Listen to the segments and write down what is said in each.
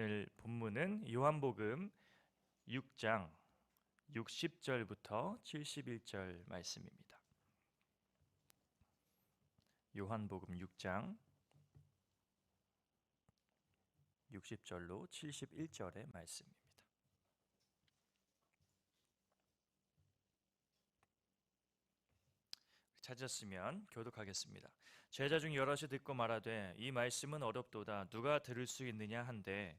오늘 본문은 요한복음 6장 60절부터 71절 말씀입니다. 요한복음 6장 60절로 71절의 말씀입니다. 찾았으면 교독하겠습니다. 제자 중 여럿이 듣고 말하되 이 말씀은 어렵도다 누가 들을 수 있느냐 한데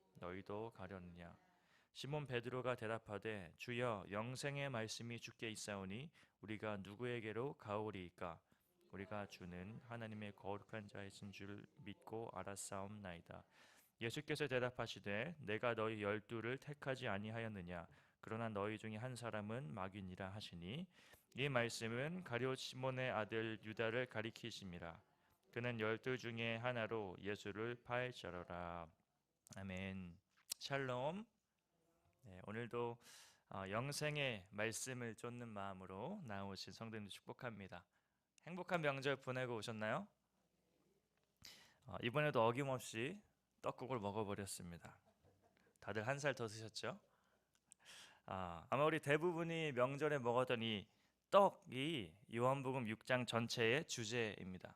너희도 가려느냐? 시몬 베드로가 대답하되 주여 영생의 말씀이 주께 있사오니 우리가 누구에게로 가오리이까? 우리가 주는 하나님의 거룩한 자이신 줄 믿고 알았사옵나이다. 예수께서 대답하시되 내가 너희 열두를 택하지 아니하였느냐? 그러나 너희 중에 한 사람은 마귀니라 하시니 이 말씀은 가룟 시몬의 아들 유다를 가리키심이라. 그는 열두 중에 하나로 예수를 파헤쳐라 아멘. 샬롬. 네, 오늘도 어, 영생의 말씀을 쫓는 마음으로 나오신 성도님들 축복합니다. 행복한 명절 보내고 오셨나요? 어, 이번에도 어김없이 떡국을 먹어버렸습니다. 다들 한 살 더 드셨죠? 아, 아마 우리 대부분이 명절에 먹었던 이 떡이 요한복음 6장 전체의 주제입니다.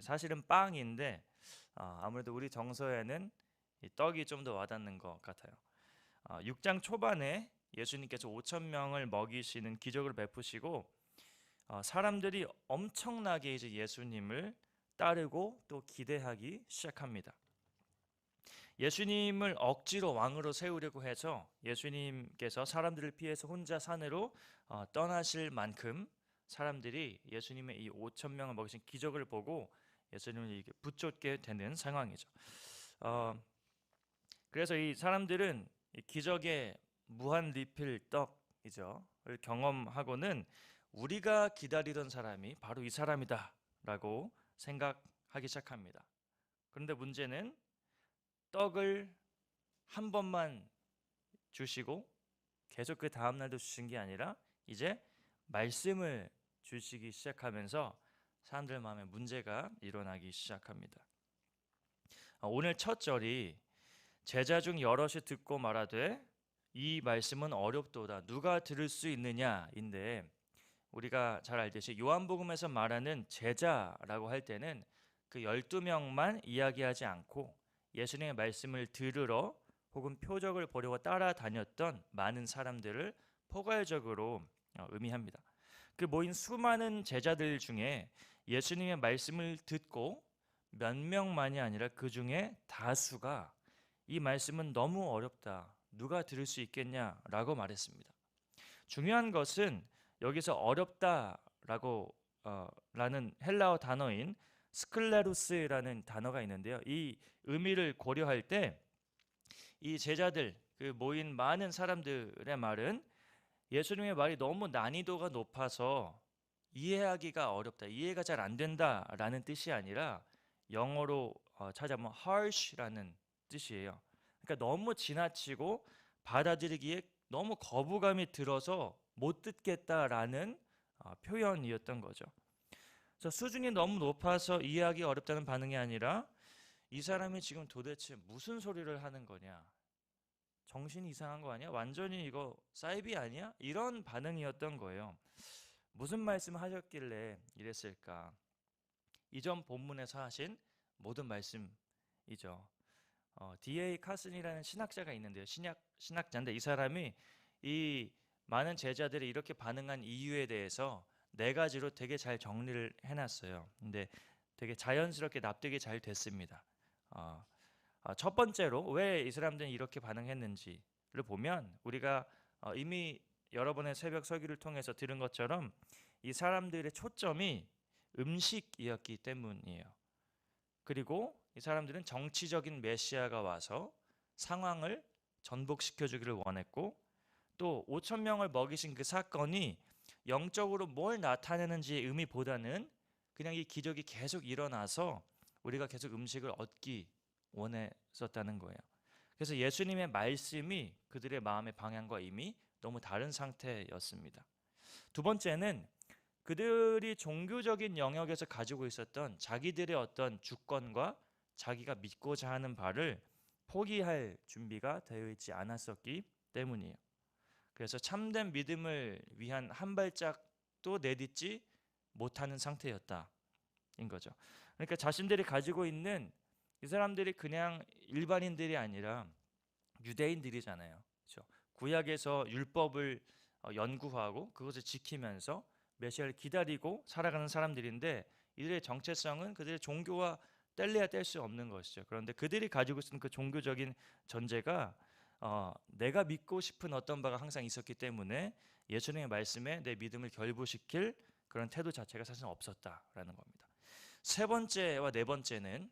사실은 빵인데 어, 아무래도 우리 정서에는 이 떡이 좀 더 와닿는 것 같아요. 어, 6장 초반에 예수님께서 5천 명을 먹이시는 기적을 베푸시고 어, 사람들이 엄청나게 이제 예수님을 따르고 또 기대하기 시작합니다. 예수님을 억지로 왕으로 세우려고 해서 예수님께서 사람들을 피해서 혼자 산으로 어, 떠나실 만큼 사람들이 예수님의 이 5천 명을 먹이신 기적을 보고 예수님을 붙잡게 되는 상황이죠. 어, 그래서 이 사람들은 이 기적의 무한 리필 떡이죠.를 경험하고는 우리가 기다리던 사람이 바로 이 사람이다라고 생각하기 시작합니다. 그런데 문제는 떡을 한 번만 주시고 계속 그 다음 날도 주신 게 아니라 이제 말씀을 주시기 시작하면서 사람들 마음에 문제가 일어나기 시작합니다. 오늘 첫 절이 제자 중 여럿이 듣고 말하되 이 말씀은 어렵도다 누가 들을 수 있느냐인데 우리가 잘 알듯이 요한복음에서 말하는 제자라고 할 때는 그 12명만 이야기하지 않고 예수님의 말씀을 들으러 혹은 표적을 보려고 따라다녔던 많은 사람들을 포괄적으로 어, 의미합니다. 그 모인 수많은 제자들 중에 예수님의 말씀을 듣고 몇 명만이 아니라 그 중에 다수가 이 말씀은 너무 어렵다. 누가 들을 수 있겠냐라고 말했습니다. 중요한 것은 여기서 어렵다라고 어, 라는 헬라어 단어인 스클레루스라는 단어가 있는데요. 이 의미를 고려할 때 이 제자들 그 모인 많은 사람들의 말은 예수님의 말이 너무 난이도가 높아서 이해하기가 어렵다, 이해가 잘 안 된다라는 뜻이 아니라 영어로 어, 찾아보면 harsh라는 뜻이에요. 그러니까 너무 지나치고 받아들이기에 너무 거부감이 들어서 못 듣겠다라는 어, 표현이었던 거죠. 그래서 수준이 너무 높아서 이해하기 어렵다는 반응이 아니라 이 사람이 지금 도대체 무슨 소리를 하는 거냐? 정신이 이상한 거 아니야? 완전히 이거 사이비 아니야? 이런 반응이었던 거예요. 무슨 말씀을 하셨길래 이랬을까? 이전 본문에서 하신 모든 말씀이죠. 어, D.A. 카슨이라는 신학자가 있는데요. 신약 신학자인데 이 사람이 이 많은 제자들이 이렇게 반응한 이유에 대해서 네 가지로 되게 잘 정리를 해놨어요. 근데 되게 자연스럽게 납득이 잘 됐습니다. 어, 어, 첫 번째로 왜 이 사람들이 이렇게 반응했는지를 보면 우리가 어, 이미 여러 번의 새벽 설교를 통해서 들은 것처럼 이 사람들의 초점이 음식이었기 때문이에요. 그리고 이 사람들은 정치적인 메시아가 와서 상황을 전복시켜 주기를 원했고 또 5천 명을 먹이신 그 사건이 영적으로 뭘 나타내는지 의미보다는 그냥 이 기적이 계속 일어나서 우리가 계속 음식을 얻기 원했었다는 거예요. 그래서 예수님의 말씀이 그들의 마음의 방향과 이미 너무 다른 상태였습니다. 두 번째는 그들이 종교적인 영역에서 가지고 있었던 자기들의 어떤 주권과 자기가 믿고자 하는 바를 포기할 준비가 되어 있지 않았었기 때문이에요. 그래서 참된 믿음을 위한 한 발짝도 내딛지 못하는 상태였다. 인 거죠. 그러니까 자신들이 가지고 있는 이 사람들이 그냥 일반인들이 아니라 유대인들이잖아요. 그렇죠? 구약에서 율법을 어, 연구하고 그것을 지키면서 메시아를 기다리고 살아가는 사람들인데 이들의 정체성은 그들의 종교와 뗄래야 뗄 수 없는 것이죠. 그런데 그들이 가지고 있는 그 종교적인 전제가 어, 내가 믿고 싶은 어떤 바가 항상 있었기 때문에 예수님의 말씀에 내 믿음을 결부시킬 그런 태도 자체가 사실 없었다라는 겁니다. 세 번째와 네 번째는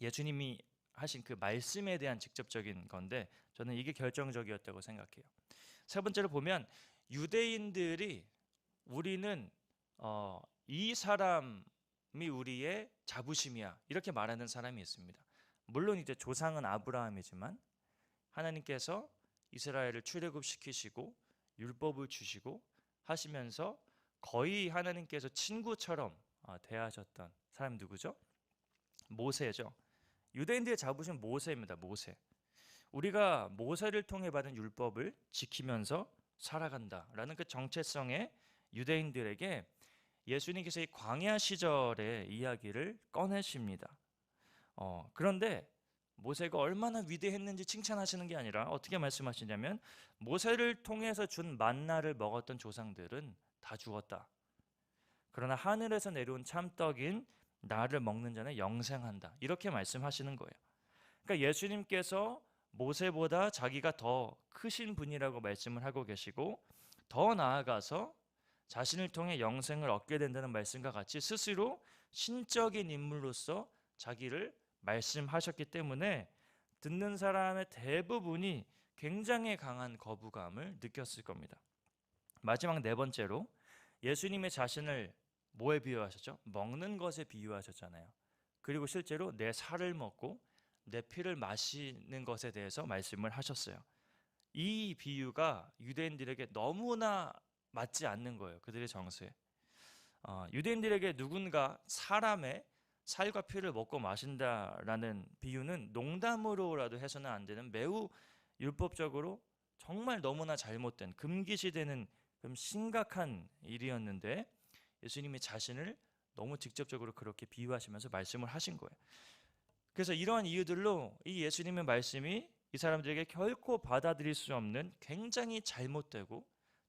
예수님이 하신 그 말씀에 대한 직접적인 건데 저는 이게 결정적이었다고 생각해요. 세 번째로 보면 유대인들이 우리는 어, 이 사람이 우리의 자부심이야 이렇게 말하는 사람이 있습니다. 물론 이제 조상은 아브라함이지만 하나님께서 이스라엘을 출애굽시키시고 율법을 주시고 하시면서 거의 하나님께서 친구처럼 어, 대하셨던 사람 누구죠? 모세죠. 유대인들의 자부심 모세입니다. 모세. 우리가 모세를 통해 받은 율법을 지키면서 살아간다라는 그 정체성의 유대인들에게 예수님께서 이 광야 시절의 이야기를 꺼내십니다. 어, 그런데 모세가 얼마나 위대했는지 칭찬하시는 게 아니라 어떻게 말씀하시냐면 모세를 통해서 준 만나를 먹었던 조상들은 다 죽었다. 그러나 하늘에서 내려온 참떡인 나를 먹는 자는 영생한다. 이렇게 말씀하시는 거예요. 그러니까 예수님께서 모세보다 자기가 더 크신 분이라고 말씀을 하고 계시고 더 나아가서 자신을 통해 영생을 얻게 된다는 말씀과 같이 스스로 신적인 인물로서 자기를 말씀하셨기 때문에 듣는 사람의 대부분이 굉장히 강한 거부감을 느꼈을 겁니다. 마지막 네 번째로 예수님의 자신을 뭐에 비유하셨죠? 먹는 것에 비유하셨잖아요. 그리고 실제로 내 살을 먹고 내 피를 마시는 것에 대해서 말씀을 하셨어요. 이 비유가 유대인들에게 너무나 맞지 않는 거예요. 그들의 정서에. 어, 유대인들에게 누군가 사람의 살과 피를 먹고 마신다라는 비유는 농담으로라도 해서는 안 되는 매우 율법적으로 정말 너무나 잘못된 금기시되는 좀 심각한 일이었는데 예수님이 자신을 너무 직접적으로 그렇게 비유하시면서 말씀을 하신 거예요. 그래서 이러한 이유들로 이 예수님의 말씀이 이 사람들에게 결코 받아들일 수 없는 굉장히 잘못되고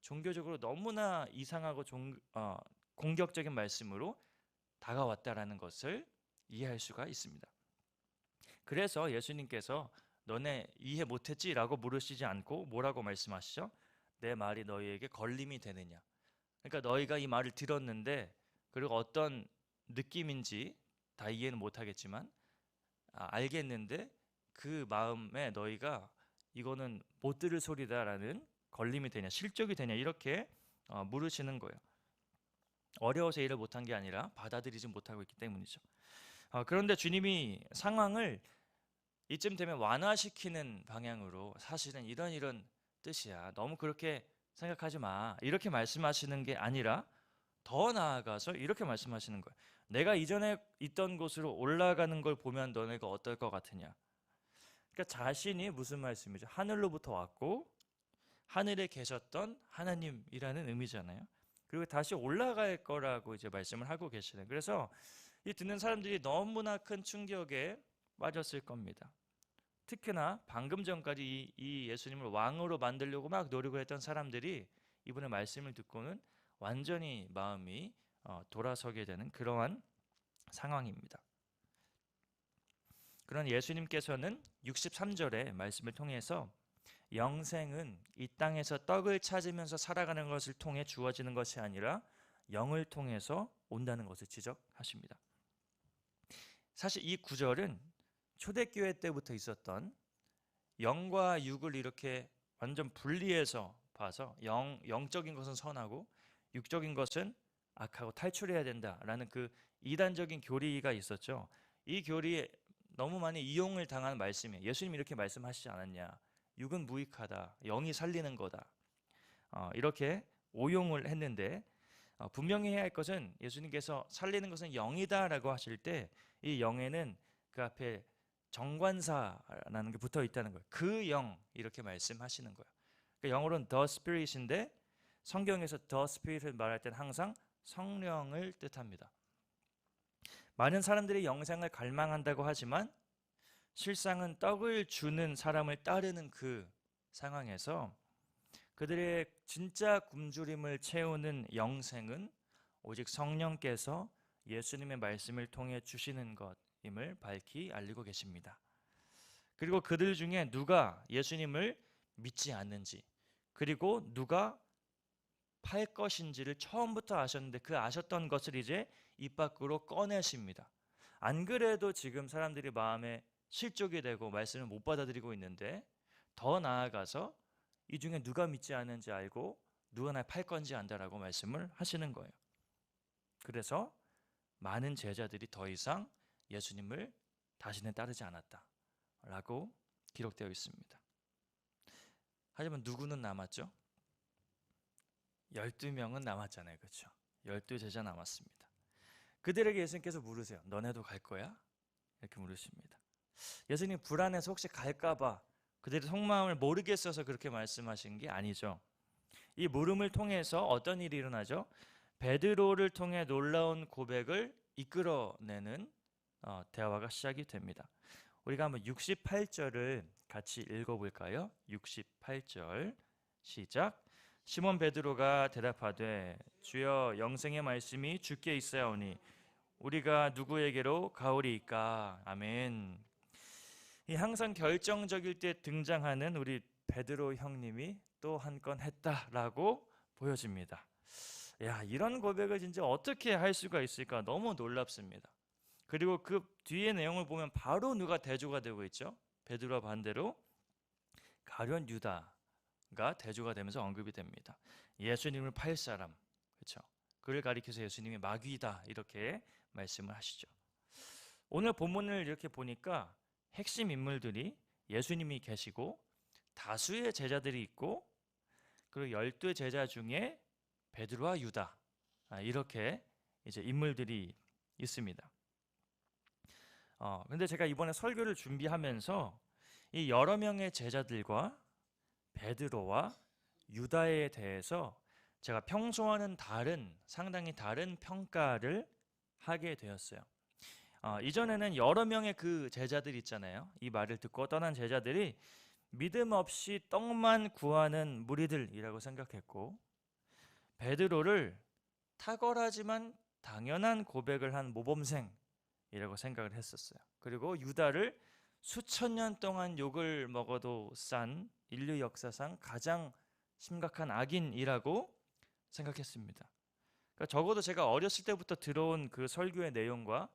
종교적으로 너무나 이상하고 종, 어, 공격적인 말씀으로 다가왔다라는 것을 이해할 수가 있습니다. 그래서 예수님께서 너네 이해 못했지 라고 물으시지 않고 뭐라고 말씀하시죠? 내 말이 너희에게 걸림이 되느냐? 그러니까 너희가 이 말을 들었는데 그리고 어떤 느낌인지 다 이해는 못하겠지만 아, 알겠는데 그 마음에 너희가 이거는 못 들을 소리다라는 걸림이 되냐 실족이 되냐 이렇게 어, 물으시는 거예요. 어려워서 이해를 못한 게 아니라 받아들이지 못하고 있기 때문이죠. 어, 그런데 주님이 상황을 이쯤 되면 완화시키는 방향으로 사실은 이런 이런 뜻이야. 너무 그렇게 생각하지 마. 이렇게 말씀하시는 게 아니라 더 나아가서 이렇게 말씀하시는 거예요. 내가 이전에 있던 곳으로 올라가는 걸 보면 너네가 어떨 것 같으냐? 그러니까 자신이 무슨 말씀이죠? 하늘로부터 왔고 하늘에 계셨던 하나님이라는 의미잖아요. 그리고 다시 올라갈 거라고 이제 말씀을 하고 계시는. 그래서 이 듣는 사람들이 너무나 큰 충격에 빠졌을 겁니다. 특히나 방금 전까지 이, 이 예수님을 왕으로 만들려고 막 노력을 했던 사람들이 이분의 말씀을 듣고는 완전히 마음이 어, 돌아서게 되는 그러한 상황입니다. 그런 예수님께서는 63절의 말씀을 통해서 영생은 이 땅에서 떡을 찾으면서 살아가는 것을 통해 주어지는 것이 아니라 영을 통해서 온다는 것을 지적하십니다. 사실 이 구절은 초대교회 때부터 있었던 영과 육을 이렇게 완전 분리해서 봐서 영, 영적인 것은 선하고 육적인 것은 악하고 탈출해야 된다라는 그 이단적인 교리가 있었죠. 이 교리에 너무 많이 이용을 당한 말씀이에요. 예수님이 이렇게 말씀하시지 않았냐? 육은 무익하다. 영이 살리는 거다. 어, 이렇게 오용을 했는데 어, 분명히 해야 할 것은 예수님께서 살리는 것은 영이다라고 하실 때 이 영에는 그 앞에 정관사라는 게 붙어 있다는 거예요. 그 영 이렇게 말씀하시는 거예요. 그러니까 영어로는 the spirit인데 성경에서 the spirit을 말할 때는 항상 성령을 뜻합니다. 많은 사람들이 영생을 갈망한다고 하지만 실상은 떡을 주는 사람을 따르는 그 상황에서 그들의 진짜 굶주림을 채우는 영생은 오직 성령께서 예수님의 말씀을 통해 주시는 것임을 밝히 알리고 계십니다. 그리고 그들 중에 누가 예수님을 믿지 않는지 그리고 누가 팔 것인지를 처음부터 아셨는데 그 아셨던 것을 이제 입 밖으로 꺼내십니다. 안 그래도 지금 사람들이 마음에 실족이 되고 말씀을 못 받아들이고 있는데 더 나아가서 이 중에 누가 믿지 않는지 알고 누가 날 팔 건지 안다라고 말씀을 하시는 거예요. 그래서 많은 제자들이 더 이상 예수님을 다시는 따르지 않았다라고 기록되어 있습니다. 하지만 누구는 남았죠? 12명은 남았잖아요. 그렇죠? 12제자 남았습니다. 그들에게 예수님께서 물으세요. 너네도 갈 거야? 이렇게 물으십니다. 예수님 불안해서 혹시 갈까봐 그들의 속마음을 모르겠어서 그렇게 말씀하신 게 아니죠. 이 물음을 통해서 어떤 일이 일어나죠? 베드로를 통해 놀라운 고백을 이끌어내는 어, 대화가 시작이 됩니다. 우리가 한번 68절을 같이 읽어볼까요? 68절 시작. 시몬 베드로가 대답하되 주여 영생의 말씀이 주께 있사오니 우리가 누구에게로 가오리이까 아멘. 이 항상 결정적일 때 등장하는 우리 베드로 형님이 또 한 건 했다라고 보여집니다. 야 이런 고백을 진짜 어떻게 할 수가 있을까 너무 놀랍습니다. 그리고 그 뒤의 내용을 보면 바로 누가 대조가 되고 있죠. 베드로와 반대로 가련 유다가 대조가 되면서 언급이 됩니다. 예수님을 팔 사람, 그렇죠? 그를 가리켜서 예수님이 마귀다 이렇게 말씀을 하시죠. 오늘 본문을 이렇게 보니까 핵심 인물들이 예수님이 계시고 다수의 제자들이 있고 그리고 열두 제자 중에 베드로와 유다 아, 이렇게 이제 인물들이 있습니다. 어, 근데 제가 이번에 설교를 준비하면서 이 여러 명의 제자들과 베드로와 유다에 대해서 제가 평소와는 다른 상당히 다른 평가를 하게 되었어요. 어, 이전에는 여러 명의 그 제자들 있잖아요. 이 말을 듣고 떠난 제자들이 믿음 없이 떡만 구하는 무리들이라고 생각했고 베드로를 탁월하지만 당연한 고백을 한 모범생이라고 생각을 했었어요. 그리고 유다를 수천 년 동안 욕을 먹어도 싼 인류 역사상 가장 심각한 악인이라고 생각했습니다. 그러니까 적어도 제가 어렸을 때부터 들어온 그 설교의 내용과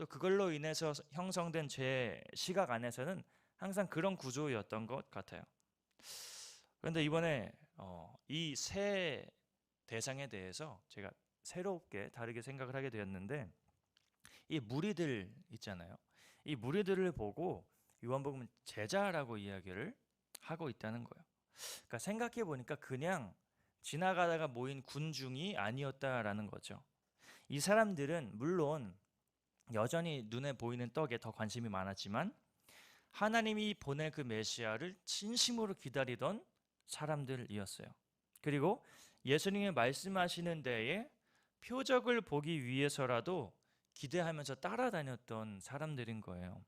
또 그걸로 인해서 형성된 제 시각 안에서는 항상 그런 구조였던 것 같아요. 그런데 이번에 어, 이세 대상에 대해서 제가 새롭게 다르게 생각을 하게 되었는데 이 무리들 있잖아요. 이 무리들을 보고 요한복음은 제자라고 이야기를 하고 있다는 거예요. 그러니까 생각해 보니까 그냥 지나가다가 모인 군중이 아니었다라는 거죠. 이 사람들은 물론 여전히 눈에 보이는 떡에 더 관심이 많았지만 하나님이 보낼 그 메시아를 진심으로 기다리던 사람들이었어요. 그리고 예수님이 말씀하시는 데에 표적을 보기 위해서라도 기대하면서 따라다녔던 사람들인 거예요.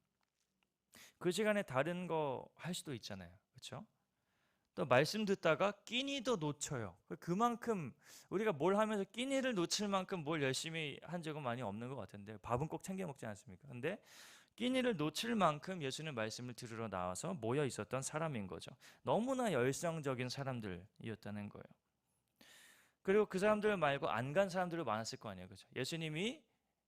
그 시간에 다른 거 할 수도 있잖아요. 그렇죠? 또 말씀 듣다가 끼니도 놓쳐요. 그만큼 우리가 뭘 하면서 끼니를 놓칠 만큼 뭘 열심히 한 적은 많이 없는 것 같은데 밥은 꼭 챙겨 먹지 않습니까? 근데 끼니를 놓칠 만큼 예수님 말씀을 들으러 나와서 모여 있었던 사람인 거죠. 너무나 열성적인 사람들이었다는 거예요. 그리고 그 사람들 말고 안 간 사람들도 많았을 거 아니에요. 그죠? 예수님이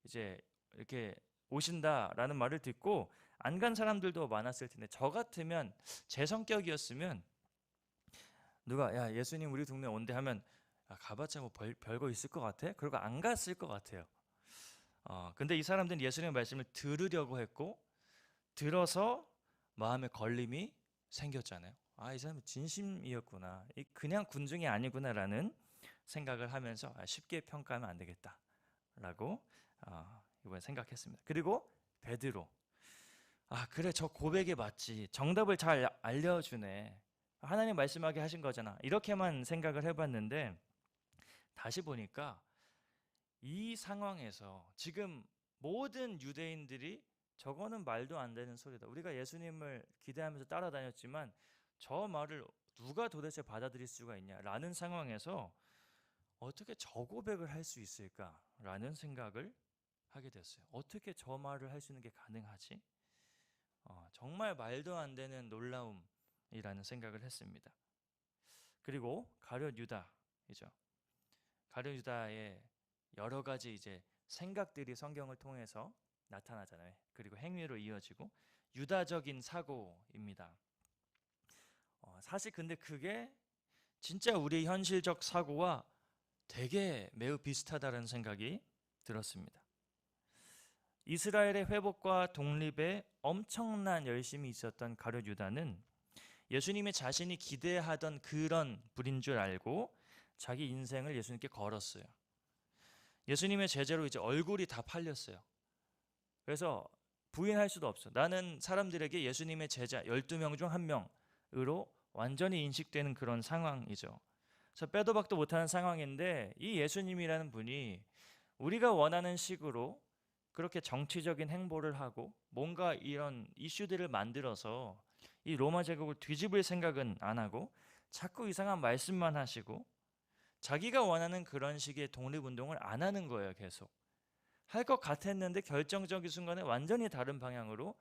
이제 이렇게 오신다라는 말을 듣고 안 간 사람들도 많았을 텐데 저 같으면 제 성격이었으면 누가 야 예수님 우리 동네 온대 하면 아, 가봤자 뭐 별, 별거 있을 것 같아? 그리고 안 갔을 것 같아요. 어, 근데 이 사람들은 예수님의 말씀을 들으려고 했고 들어서 마음에 걸림이 생겼잖아요. 아, 이 사람은 진심이었구나. 이 그냥 군중이 아니구나라는 생각을 하면서 아, 쉽게 평가하면 안 되겠다라고 어, 이번에 생각했습니다. 그리고 베드로. 아, 그래 저 고백이 맞지. 정답을 잘 알려주네. 하나님 말씀하게 하신 거잖아. 이렇게만 생각을 해봤는데 다시 보니까 이 상황에서 지금 모든 유대인들이 저거는 말도 안 되는 소리다. 우리가 예수님을 기대하면서 따라다녔지만 저 말을 누가 도대체 받아들일 수가 있냐라는 상황에서 어떻게 저 고백을 할 수 있을까라는 생각을 하게 됐어요. 어떻게 저 말을 할 수 있는 게 가능하지? 어, 정말 말도 안 되는 놀라움 이라는 생각을 했습니다. 그리고 가룟 유다이죠. 가룟 유다의 여러 가지 이제 생각들이 성경을 통해서 나타나잖아요. 그리고 행위로 이어지고 유다적인 사고입니다. 어, 사실 근데 그게 진짜 우리 현실적 사고와 되게 매우 비슷하다는 생각이 들었습니다. 이스라엘의 회복과 독립에 엄청난 열심이 있었던 가룟 유다는 예수님의 자신이 기대하던 그런 분인 줄 알고 자기 인생을 예수님께 걸었어요. 예수님의 제자로 이제 얼굴이 다 팔렸어요. 그래서 부인할 수도 없어. 나는 사람들에게 예수님의 제자 12명 중 한 명으로 완전히 인식되는 그런 상황이죠. 그래서 빼도 박도 못하는 상황인데 이 예수님이라는 분이 우리가 원하는 식으로 그렇게 정치적인 행보를 하고 뭔가 이런 이슈들을 만들어서 이 로마 제국을 뒤집을 생각은 안 하고 자꾸 이상한 말씀만 하시고 자기가 원하는 그런 식의 독립운동을 안 하는 거예요, 계속. 할 것 같았는데 결정적인 순간에 완전히 다른 방향으로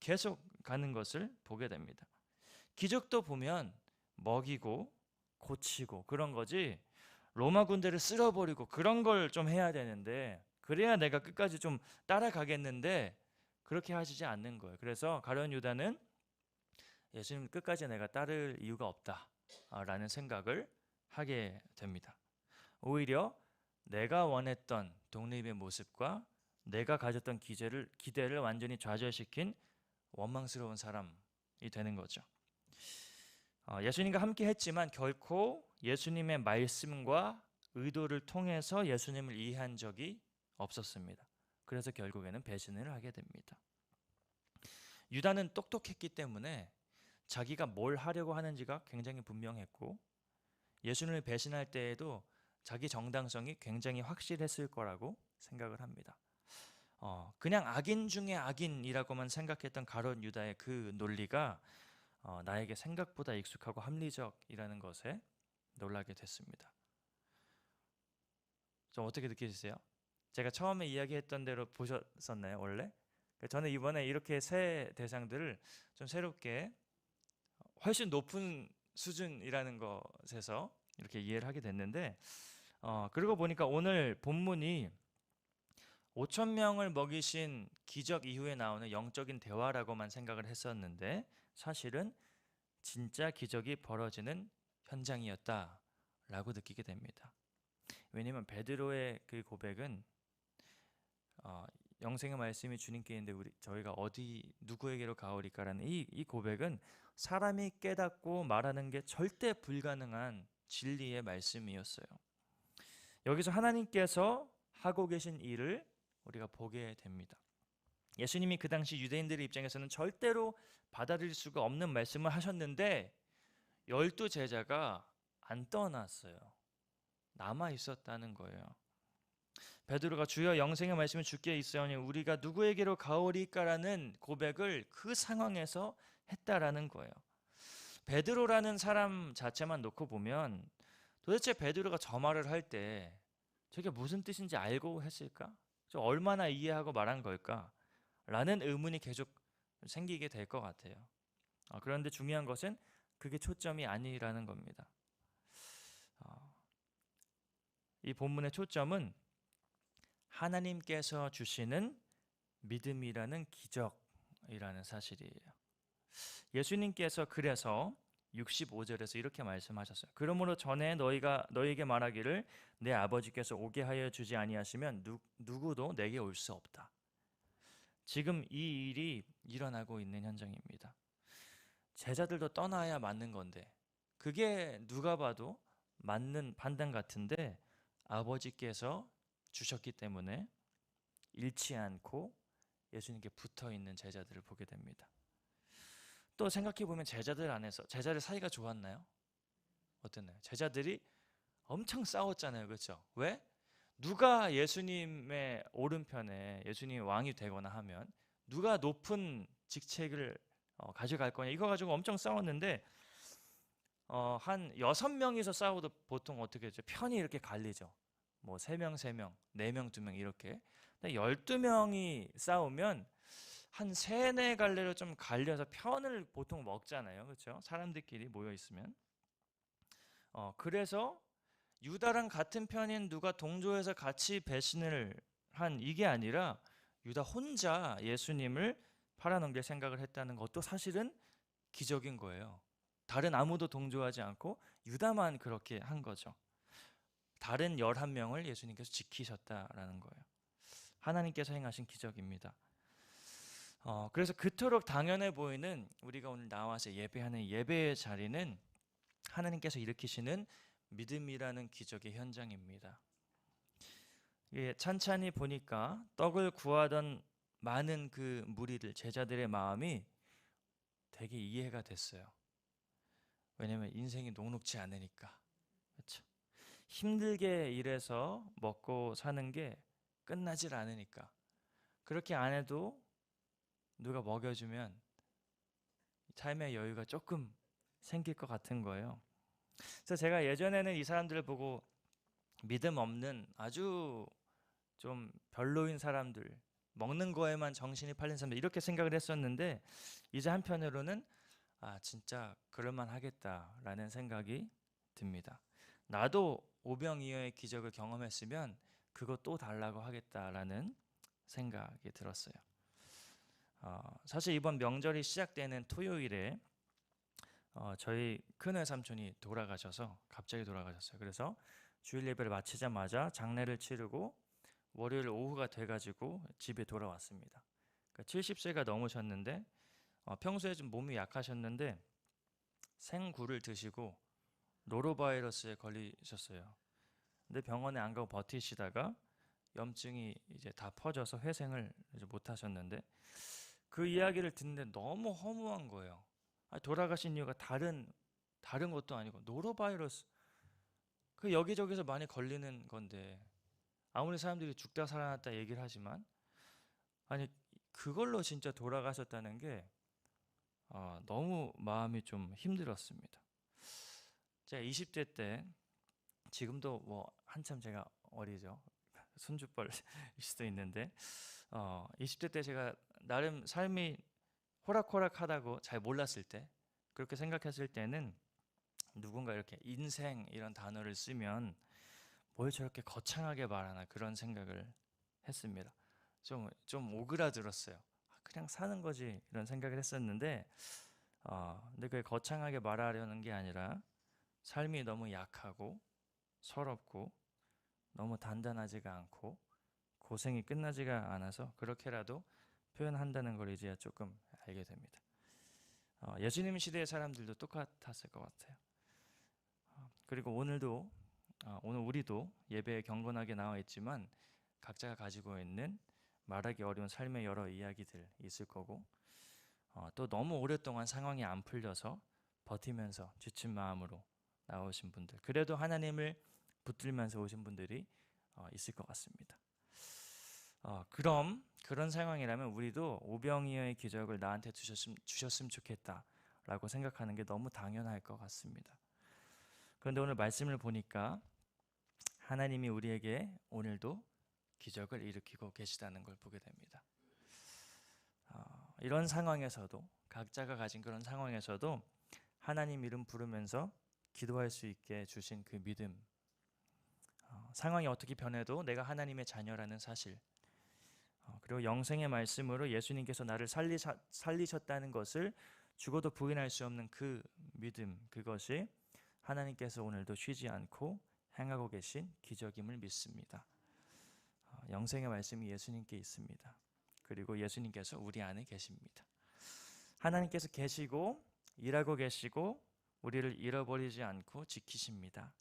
계속 가는 것을 보게 됩니다. 기적도 보면 먹이고 고치고 그런 거지 로마 군대를 쓸어버리고 그런 걸 좀 해야 되는데 그래야 내가 끝까지 좀 따라가겠는데 그렇게 하시지 않는 거예요. 그래서 가련 유다는 예수님 끝까지 내가 따를 이유가 없다라는 생각을 하게 됩니다. 오히려 내가 원했던 독립의 모습과 내가 가졌던 기대를, 기대를 완전히 좌절시킨 원망스러운 사람이 되는 거죠. 어, 예수님과 함께 했지만 결코 예수님의 말씀과 의도를 통해서 예수님을 이해한 적이 없었습니다. 그래서 결국에는 배신을 하게 됩니다. 유다는 똑똑했기 때문에 자기가 뭘 하려고 하는지가 굉장히 분명했고 예수님을 배신할 때에도 자기 정당성이 굉장히 확실했을 거라고 생각을 합니다. 어, 그냥 악인 중에 악인이라고만 생각했던 가론 유다의 그 논리가 어, 나에게 생각보다 익숙하고 합리적이라는 것에 놀라게 됐습니다. 좀 어떻게 느끼세요? 제가 처음에 이야기했던 대로 보셨었나요, 원래? 저는 이번에 이렇게 새 대상들을 좀 새롭게 훨씬 높은 수준이라는 것에서 이렇게 이해를 하게 됐는데 어, 그리고 보니까 오늘 본문이 5천 명을 먹이신 기적 이후에 나오는 영적인 대화라고만 생각을 했었는데 사실은 진짜 기적이 벌어지는 현장이었다라고 느끼게 됩니다. 왜냐하면 베드로의 그 고백은 어, 영생의 말씀이 주님께 있는데 우리 저희가 어디 누구에게로 가오리까라는 이, 이 고백은 사람이 깨닫고 말하는 게 절대 불가능한 진리의 말씀이었어요. 여기서 하나님께서 하고 계신 일을 우리가 보게 됩니다. 예수님이 그 당시 유대인들의 입장에서는 절대로 받아들일 수가 없는 말씀을 하셨는데 열두 제자가 안 떠났어요. 남아 있었다는 거예요. 베드로가 주여 영생의 말씀을 주께 있어오니 우리가 누구에게로 가오리까라는 고백을 그 상황에서 했다라는 거예요. 베드로라는 사람 자체만 놓고 보면 도대체 베드로가 저 말을 할 때 저게 무슨 뜻인지 알고 했을까? 저 얼마나 이해하고 말한 걸까? 라는 의문이 계속 생기게 될 것 같아요. 어, 그런데 중요한 것은 그게 초점이 아니라는 겁니다. 어, 이 본문의 초점은 하나님께서 주시는 믿음이라는 기적이라는 사실이에요. 예수님께서 그래서 65절에서 이렇게 말씀하셨어요. 그러므로 전에 너희가 너희에게 말하기를 내 아버지께서 오게 하여 주지 아니하시면 누, 누구도 내게 올 수 없다. 지금 이 일이 일어나고 있는 현장입니다. 제자들도 떠나야 맞는 건데 그게 누가 봐도 맞는 판단 같은데 아버지께서 주셨기 때문에 잃지 않고 예수님께 붙어 있는 제자들을 보게 됩니다. 또 생각해 보면 제자들 안에서 제자들 사이가 좋았나요? 어땠나요? 제자들이 엄청 싸웠잖아요. 그렇죠? 왜? 누가 예수님의 오른편에 예수님이 왕이 되거나 하면 누가 높은 직책을 어, 가져갈 거냐 이거 가지고 엄청 싸웠는데 어, 한 여섯 명이서 싸워도 보통 어떻게 하죠? 편이 이렇게 갈리죠. 뭐세 명, 세 명, 네 명, 두명 이렇게. 근데 열두 명이 싸우면 한 세네 갈래로 좀 갈려서 편을 보통 먹잖아요. 그렇죠? 사람들끼리 모여 있으면. 어, 그래서 유다랑 같은 편인 누가 동조해서 같이 배신을 한 이게 아니라 유다 혼자 예수님을 팔아넘길 생각을 했다는 것도 사실은 기적인 거예요. 다른 아무도 동조하지 않고 유다만 그렇게 한 거죠. 다른 11명을 예수님께서 지키셨다라는 거예요. 하나님께서 행하신 기적입니다. 어, 그래서 그토록 당연해 보이는 우리가 오늘 나와서 예배하는 예배의 자리는 하나님께서 일으키시는 믿음이라는 기적의 현장입니다. 예, 찬찬히 보니까 떡을 구하던 많은 그 무리들 제자들의 마음이 되게 이해가 됐어요. 왜냐하면 인생이 녹록지 않으니까. 힘들게 일해서 먹고 사는 게 끝나질 않으니까 그렇게 안 해도 누가 먹여주면 삶의 여유가 조금 생길 것 같은 거예요. 그래서 제가 예전에는 이 사람들을 보고 믿음 없는 아주 좀 별로인 사람들, 먹는 거에만 정신이 팔린 사람들 이렇게 생각을 했었는데 이제 한편으로는 아 진짜 그럴만 하겠다라는 생각이 듭니다. 나도 오병이어의 기적을 경험했으면 또 달라고 하겠다라는 생각이 들었어요. 어, 사실 이번 명절이 시작되는 토요일에 어, 저희 큰 외삼촌이 돌아가셔서 갑자기 돌아가셨어요. 그래서 주일 예배를 마치자마자 장례를 치르고 월요일 오후가 돼가지고 집에 돌아왔습니다. 그러니까 70세가 넘으셨는데 어, 평소에 좀 몸이 약하셨는데 생굴을 드시고 노로바이러스에 걸리셨어요. 근데 병원에 안 가고 버티시다가 염증이 이제 다 퍼져서 회생을 못 하셨는데 그 이야기를 듣는데 너무 허무한 거예요. 돌아가신 이유가 다른 다른 것도 아니고 노로바이러스 그 여기저기서 많이 걸리는 건데 아무리 사람들이 죽다 살아났다 얘기를 하지만 아니 그걸로 진짜 돌아가셨다는 게 어, 너무 마음이 좀 힘들었습니다. 제가 20대 때 지금도 뭐 한참 제가 어리죠. 손주뻘일 수도 있는데 어, 20대 때 제가 나름 삶이 호락호락하다고 잘 몰랐을 때 그렇게 생각했을 때는 누군가 이렇게 인생 이런 단어를 쓰면 뭘 저렇게 거창하게 말하나 그런 생각을 했습니다. 좀, 좀 오그라들었어요. 아, 그냥 사는 거지 이런 생각을 했었는데 어, 근데 그게 거창하게 말하려는 게 아니라 삶이 너무 약하고 서럽고 너무 단단하지가 않고 고생이 끝나지가 않아서 그렇게라도 표현한다는 걸 이제야 조금 알게 됩니다. 어, 예수님 시대의 사람들도 똑같았을 것 같아요. 어, 그리고 오늘도 어, 오늘 우리도 예배에 경건하게 나와 있지만 각자가 가지고 있는 말하기 어려운 삶의 여러 이야기들 있을 거고 어, 또 너무 오랫동안 상황이 안 풀려서 버티면서 지친 마음으로 나오신 분들 그래도 하나님을 붙들면서 오신 분들이 어, 있을 것 같습니다. 어, 그럼 그런 상황이라면 우리도 오병이어의 기적을 나한테 주셨음, 주셨으면 좋겠다 라고 생각하는 게 너무 당연할 것 같습니다. 그런데 오늘 말씀을 보니까 하나님이 우리에게 오늘도 기적을 일으키고 계시다는 걸 보게 됩니다. 어, 이런 상황에서도 각자가 가진 그런 상황에서도 하나님 이름 부르면서 기도할 수 있게 주신 그 믿음 어, 상황이 어떻게 변해도 내가 하나님의 자녀라는 사실 어, 그리고 영생의 말씀으로 예수님께서 나를 살리사, 살리셨다는 것을 죽어도 부인할 수 없는 그 믿음 그것이 하나님께서 오늘도 쉬지 않고 행하고 계신 기적임을 믿습니다. 어, 영생의 말씀이 예수님께 있습니다. 그리고 예수님께서 우리 안에 계십니다. 하나님께서 계시고 일하고 계시고 우리를 잃어버리지 않고 지키십니다.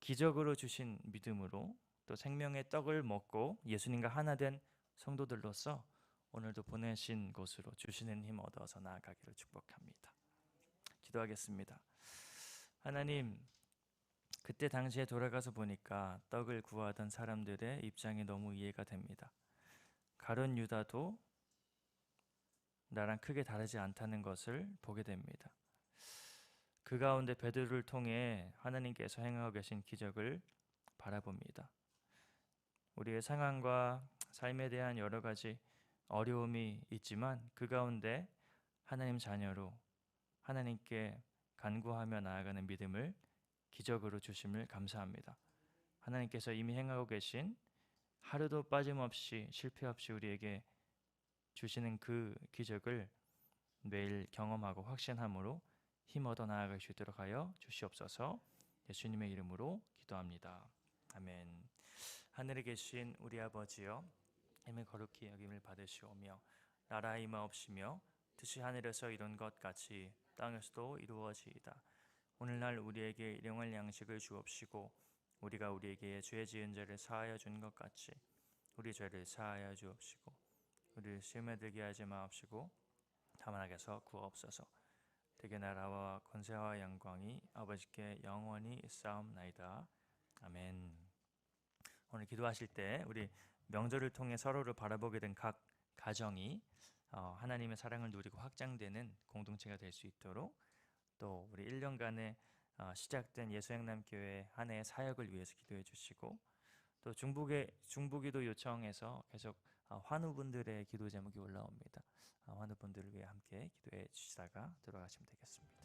기적으로 주신 믿음으로 또 생명의 떡을 먹고 예수님과 하나 된 성도들로서 오늘도 보내신 곳으로 주시는 힘 얻어서 나아가기를 축복합니다. 기도하겠습니다. 하나님, 그때 당시에 돌아가서 보니까 떡을 구하던 사람들의 입장이 너무 이해가 됩니다. 가론 유다도 나랑 크게 다르지 않다는 것을 보게 됩니다. 그 가운데 베드로를 통해 하나님께서 행하고 계신 기적을 바라봅니다. 우리의 상황과 삶에 대한 여러 가지 어려움이 있지만 그 가운데 하나님 자녀로 하나님께 간구하며 나아가는 믿음을 기적으로 주심을 감사합니다. 하나님께서 이미 행하고 계신 하루도 빠짐없이 실패 없이 우리에게 주시는 그 기적을 매일 경험하고 확신함으로 힘 얻어 나아갈 수 있도록 하여 주시옵소서. 예수님의 이름으로 기도합니다. 아멘. 하늘에 계신 우리 아버지여 힘을 거룩히 여김을 받으시오며 나라 임하옵시며 뜻이 하늘에서 이룬 것 같이 땅에서도 이루어지이다. 오늘날 우리에게 일용할 양식을 주옵시고 우리가 우리에게 죄 지은 죄를 사하여 준 것 같이 우리 죄를 사하여 주옵시고 우리를 시험에 들게 하지 마옵시고 다만 악에서 구하옵소서. 되게 나라와 권세와 영광이 아버지께 영원히 있사옵나이다. 아멘. 오늘 기도하실 때 우리 명절을 통해 서로를 바라보게 된 각 가정이 어, 하나님의 사랑을 누리고 확장되는 공동체가 될 수 있도록 또 우리 1년간의 어, 시작된 예수행남교회 한 해의 사역을 위해서 기도해 주시고 또 중북의 중부기도 요청에서 계속 어, 환우분들의 기도 제목이 올라옵니다. 환우분들을 위해 함께 기도해 주시다가 들어가시면 되겠습니다.